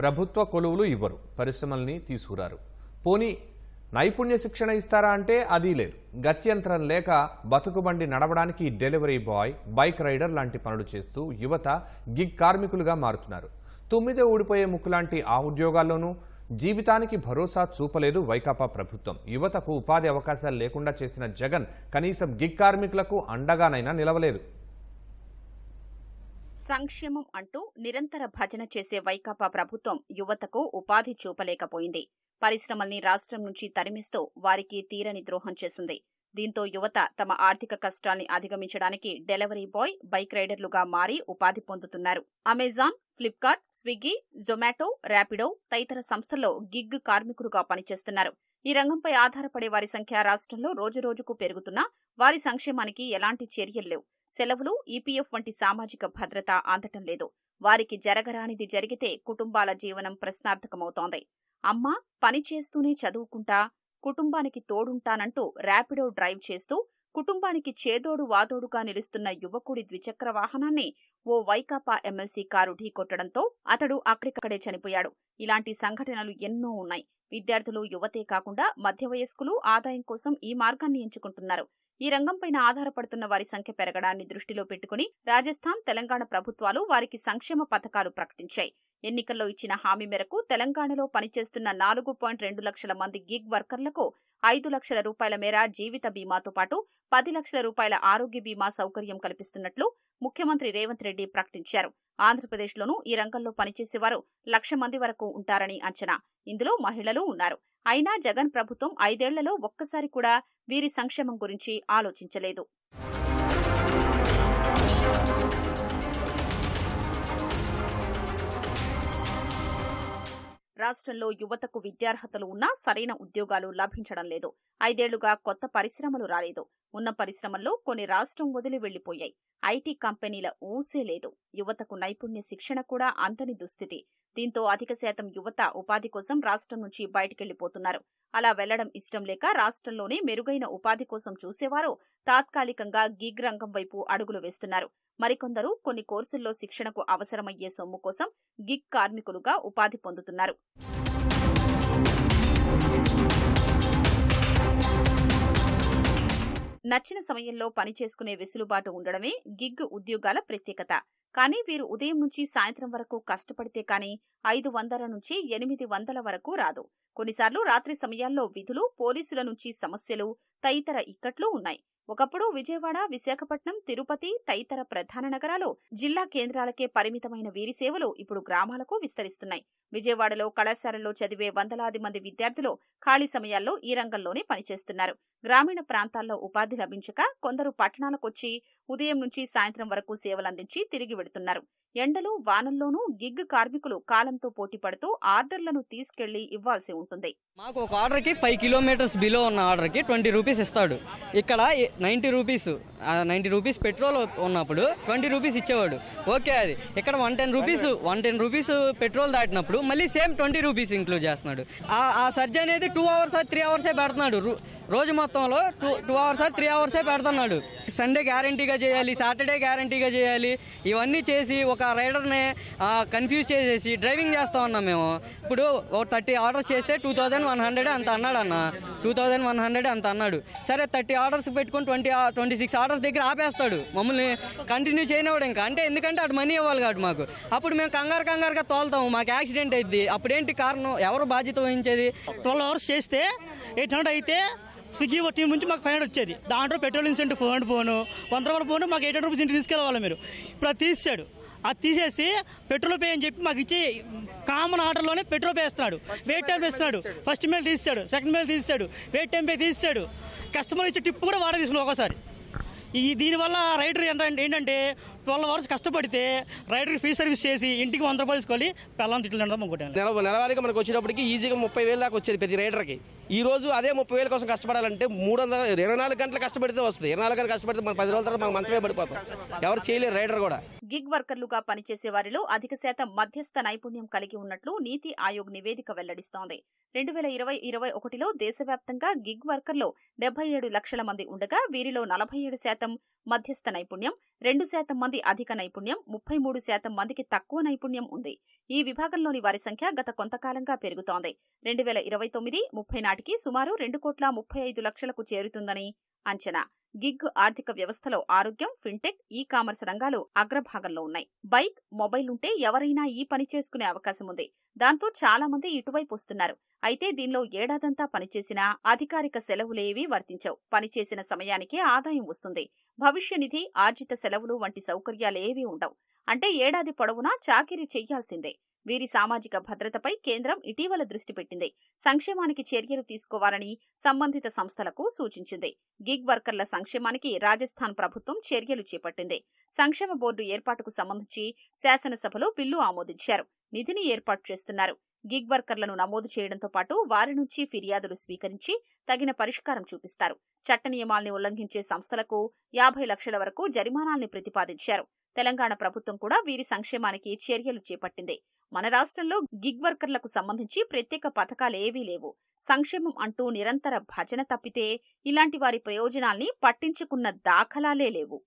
ప్రభుత్వ కొలువులు ఇవ్వరు పరిశ్రమల్ని తీసుకురారు. పోనీ నైపుణ్య శిక్షణ ఇస్తారా అంటే అది లేదు. గత్యంతరం లేక బతుకుబండి నడవడానికి డెలివరీ బాయ్ బైక్ రైడర్ లాంటి పనులు చేస్తూ యువత గిగ్ కార్మికులుగా మారుతున్నారు. తుమ్మిదే ఊడిపోయే ముక్కు లాంటి ఆ ఉద్యోగాల్లోనూ జీవితానికి భరోసా చూపలేదు వైకాపా ప్రభుత్వం. యువతకు ఉపాధి అవకాశాలు లేకుండా చేసిన జగన్ కనీసం గిగ్ కార్మికులకు అండగానైనా నిలవలేదు. సంక్షేమం అంటూ నిరంతర భజన చేసే వైకాపా ప్రభుత్వం యువతకు ఉపాధి చూపలేకపోయింది. పరిశ్రమల్ని రాష్ట్రం నుంచి తరిమిస్తూ వారికి తీరని ద్రోహం చేసింది. దీంతో యువత తమ ఆర్థిక కష్టాల్ని అధిగమించడానికి డెలివరీ బాయ్ బైక్ రైడర్లుగా మారి ఉపాధి పొందుతున్నారు. Amazon Flipkart Swiggy Zomato Rapido తదితర సంస్థల్లో గిగ్ కార్మికుడుగా పనిచేస్తున్నారు. ఈ రంగంపై ఆధారపడే వారి సంఖ్య రాష్ట్రంలో రోజురోజుకు పెరుగుతున్నా వారి సంక్షేమానికి ఎలాంటి చర్యలు లేవు. సెలవులు ఈపీఎఫ్ వంటి సామాజిక భద్రత అందటం లేదు. వారికి జరగరానిది జరిగితే కుటుంబాల జీవనం ప్రశ్నార్థకమవుతోంది. అమ్మ పని చేస్తూనే చదువుకుంటా కుటుంబానికి తోడుంటానంటూ ర్యాపిడో డ్రైవ్ చేస్తూ కుటుంబానికి చేదోడు వాదోడుగా నిలుస్తున్న యువకుడి ద్విచక్ర వాహనాన్ని ఓ వైకాపా ఎమ్మెల్సీ కారు ఢీకొట్టడంతో అతడు అక్కడికక్కడే చనిపోయాడు. ఇలాంటి సంఘటనలు ఎన్నో ఉన్నాయి. విద్యార్థులు యువతే కాకుండా మధ్య వయస్కులు ఆదాయం కోసం ఈ మార్గాన్ని ఎంచుకుంటున్నారు. ఈ రంగంపైన ఆధారపడుతున్న వారి సంఖ్య పెరగడాన్ని దృష్టిలో పెట్టుకుని రాజస్థాన్ తెలంగాణ ప్రభుత్వాలు వారికి సంక్షేమ పథకాలు ప్రకటించాయి. ఎన్నికల్లో ఇచ్చిన హామీ మేరకు తెలంగాణలో పనిచేస్తున్న నాలుగు పాయింట్ రెండు లక్షల మంది గిగ్ వర్కర్లకు ఐదు లక్షల రూపాయల మేర జీవిత బీమాతో పాటు పది లక్షల రూపాయల ఆరోగ్య బీమా సౌకర్యం కల్పిస్తున్నట్లు ముఖ్యమంత్రి రేవంత్ రెడ్డి ప్రకటించారు. ఆంధ్రప్రదేశ్లోనూ ఈ రంగంలో పనిచేసేవారు లక్ష మంది వరకు ఉంటారని అంచనా. ఇందులో మహిళలు ఉన్నారు. అయినా జగన్ ప్రభుత్వం ఐదేళ్ళలో ఒక్కసారి కూడా వీరి సంక్షేమం గురించి ఆలోచించలేదు. రాష్ట్రంలో యువతకు విద్యార్హతలు ఉన్నా సరైన ఉద్యోగాలు లభించడం లేదు. ఐదేళ్ళుగా కొత్త పరిశ్రమలు రాలేదు. ఉన్న పరిశ్రమల్లో కొన్ని రాష్ట్రం వదిలి వెళ్ళిపోయాయి ఐటీ కంపెనీల ఊసే లేదు. యువతకు నైపుణ్య శిక్షణ కూడా అంతని దుస్థితి. దీంతో అధిక శాతం యువత ఉపాధి కోసం రాష్ట్రం నుంచి బయటికెళ్ళిపోతున్నారు అలా వెళ్ళడం ఇష్టం లేక రాష్ట్రంలోనే మెరుగైన ఉపాధి కోసం చూసేవారు తాత్కాలికంగా గిగ్ రంగం వైపు అడుగులు వేస్తున్నారు. మరికొందరు కొన్ని కోర్సుల్లో శిక్షణకు అవసరమయ్యే సొమ్ము కోసం గిగ్ కార్మికులుగా ఉపాధి పొందుతున్నారు. నచ్చిన సమయంలో పని చేసుకునే వెసులుబాటు ఉండడమే గిగ్ ఉద్యోగాల ప్రత్యేకత. కానీ వీరు ఉదయం నుంచి సాయంత్రం వరకు కష్టపడితే కానీ ఐదు వందల నుంచి ఎనిమిది వందల వరకు రాదు. కొన్నిసార్లు రాత్రి సమయాల్లో విధులు పోలీసుల నుంచి సమస్యలు తదితర ఇక్కట్లు ఉన్నాయి. ఒకప్పుడు విజయవాడ విశాఖపట్నం తిరుపతి తదితర ప్రధాన నగరాలు జిల్లా కేంద్రాలకే పరిమితమైన వీరి సేవలు ఇప్పుడు గ్రామాలకు విస్తరిస్తున్నాయి. విజయవాడలో కళాశాలల్లో చదివే వందలాది మంది విద్యార్థులు ఖాళీ సమయాల్లో ఈ రంగంలోనే పనిచేస్తున్నారు. గ్రామీణ ప్రాంతాల్లో ఉపాధి లభించక కొందరు పట్టణాలకొచ్చి ఉదయం నుంచి సాయంత్రం వరకు సేవలందించి తిరిగి వెడుతున్నారు. ఎండలు వానల్లోనూ గిగ్ కార్మికులు కాలంతో పోటీ పడుతూ ఆర్డర్లను తీసుకెళ్ళి ఇవ్వాల్సి ఉంటుంది. మాకు ఒక ఆర్డర్కి ఫైవ్ కిలోమీటర్స్ బిలో ఉన్న ఆర్డర్కి ట్వంటీ రూపీస్ ఇస్తాడు. ఇక్కడ ninety rupees ninety rupees petrol ఉన్నప్పుడు ట్వంటీ రూపీస్ ఇచ్చేవాడు. ఓకే అది. ఇక్కడ one ten rupees one ten rupees petrol దాటినప్పుడు మళ్ళీ సేమ్ ట్వంటీ రూపీస్ ఇంక్లూడ్ చేస్తున్నాడు. ఆ- సర్జ్ అనేది టూ అవర్స్ త్రీ అవర్సే పెడుతున్నాడు. రో- రోజు మొత్తంలో టూ టూ అవర్స్ త్రీ అవర్సే పెడుతున్నాడు. సండే గ్యారంటీగా చేయాలి సాటర్డే గ్యారంటీగా చేయాలి ఇవన్నీ చేసి ఒక ఒక రైడర్ని కన్ఫ్యూజ్ చేసేసి డ్రైవింగ్ చేస్తా ఉన్నాం మేము. ఇప్పుడు ఒక థర్టీ ఆర్డర్స్ చేస్తే టూ థౌజండ్ వన్ హండ్రెడ్ అంత అన్నాడు అన్న. టూ థౌజండ్ వన్ హండ్రెడ్ అంత అన్నాడు. సరే థర్టీ ఆర్డర్స్ పెట్టుకొని ట్వంటీ ట్వంటీ సిక్స్ ఆర్డర్స్ దగ్గర ఆపేస్తాడు. మమ్మల్ని కంటిన్యూ చేయనివాడు ఇంకా. అంటే ఎందుకంటే అటు మనీ ఇవ్వాలి కాబట్టి మాకు. అప్పుడు మేము కంగారు కంగారుగా తోలుతాము. మాకు యాక్సిడెంట్ అయింది అప్పుడేంటి కారణం? ఎవరు బాధ్యత వహించేది? ట్వెల్వ్ అవర్స్ చేస్తే ఎయిట్ హండ్రెడ్ అయితే స్విగ్గీ టీం నుంచి మాకు ఫైవ్ హండ్రెడ్ వచ్చేది. దాంట్లో పెట్రోల్ ఇన్సెంట్ ఫోర్ హండ్రెడ్ పోను వంద రూపాయల పోను మాకు ఎయిట్ హండ్రెడ్ రూపీస్ ఇంటికి తీసుకెళ్ళవాలి మీరు. ఇప్పుడు అది తీసాడు అది తీసేసి పెట్రోల్ పే అని చెప్పి మాకు ఇచ్చి కామన్ ఆర్డర్లోనే పెట్రోల్ పే ఇస్తున్నాడు వెయిట్ టైం ఇస్తున్నాడు ఫస్ట్ మేల్ తీసాడు సెకండ్ మేల్ తీసాడు వెయిట్ టైం పే తీసాడు కస్టమర్ ఇచ్చే టిప్ కూడా వాడే తీసుకున్నాడు ఒకసారి ఈ దీనివల్ల రైడర్ ఏంటంటే ఏంటంటే ట్వెల్వ్ అవర్స్ కష్టపడితే రైడర్ ఫ్రీ సర్వీస్ చేసి ఇంటికి వంద రూపాయలు తీసుకొని పెళ్ళం తిట్లు అనుకుంటాను నెల నెలవారీగా మనకు వచ్చేటప్పటికి ఈజీగా ముప్పై వేలు దాకా వచ్చేది ప్రతి రైడర్కి. ఈ రోజు అదే ముప్పై వేల కోసం కష్టపడాలంటే మూడు వందల ఇరవై నాలుగు గంటలు కష్టపడితే వస్తుంది. ఇరవై నాలుగు గంటలు కష్టపడితే మన పది రోజుల తర్వాత మనం మంచమే పడిపోతాం. ఎవరు చేయలేరు రైడర్ కూడా. గిగ్ వర్కర్లుగా పనిచేసే వారిలో అధిక శాతం మధ్యస్థ నైపుణ్యం కలిగి ఉన్నట్లు నీతి ఆయోగ్ నివేదిక వెల్లడిస్తోంది. రెండు వేల ఇరవై ఇరవై ఒకటిలో దేశవ్యాప్తంగా గిగ్ వర్కర్లు డెబ్బై ఏడు లక్షల మంది ఉండగా వీరిలో నలభై ఏడు శాతం మధ్యస్థ నైపుణ్యం రెండు శాతం మంది అధిక నైపుణ్యం ముప్పై మూడు శాతం మందికి తక్కువ నైపుణ్యం ఉంది. ఈ విభాగంలోని వారి సంఖ్య గత కొంతకాలంగా పెరుగుతోంది. రెండు వేల ఇరవై తొమ్మిది ముప్పై నాటికి సుమారు రెండు కోట్ల ముప్పై ఐదు లక్షలకు చేరుతుందని అంచనా. గిగ్ ఆర్థిక వ్యవస్థలో ఆరోగ్యం ఫిన్టెక్ ఈ కామర్స్ రంగాలు అగ్రభాగంలో ఉన్నాయి. బైక్ మొబైల్ ఉంటే ఎవరైనా ఈ పని చేసుకునే అవకాశం ఉంది. దాంతో చాలా మంది ఇటువైపు వస్తున్నారు. అయితే దీనిలో ఏడాదంతా పనిచేసినా అధికారిక సెలవులేవీ వర్తించవు. పనిచేసిన సమయానికే ఆదాయం వస్తుంది. భవిష్య నిధి ఆర్జిత సెలవులు వంటి సౌకర్యాలేవీ ఉండవు. అంటే ఏడాది పొడవునా చాకిరీ చెయ్యాల్సిందే వీరి సామాజిక భద్రతపై కేంద్రం ఇటీవల దృష్టి పెట్టింది. సంక్షేమానికి చర్యలు తీసుకోవాలని సంబంధిత సంస్థలకు సూచించింది. గిగ్ వర్కర్ల సంక్షేమానికి రాజస్థాన్ ప్రభుత్వం చర్యలు చేపట్టింది. సంక్షేమ బోర్డు ఏర్పాటుకు సంబంధించి శాసనసభలో బిల్లు ఆమోదించారు. నిధిని ఏర్పాటు చేస్తున్నారు. గిగ్ వర్కర్లను నమోదు చేయడంతో పాటు వారి నుంచి ఫిర్యాదులు స్వీకరించి తగిన పరిష్కారం చూపిస్తారు. చట్ట నియమాల్ని ఉల్లంఘించే సంస్థలకు యాభై లక్షల వరకు జరిమానాల్ని ప్రతిపాదించారు. తెలంగాణ ప్రభుత్వం కూడా వీరి సంక్షేమానికి చర్యలు చేపట్టింది. మన రాష్ట్రంలో గిగ్ వర్కర్లకు సంబంధించి ప్రత్యేక పథకాలేవీ లేవు. సంక్షేమం అంటూ నిరంతర భజన తప్పితే ఇలాంటి వారి ప్రయోజనాల్ని పట్టించుకున్న దాఖలాలే లేవు.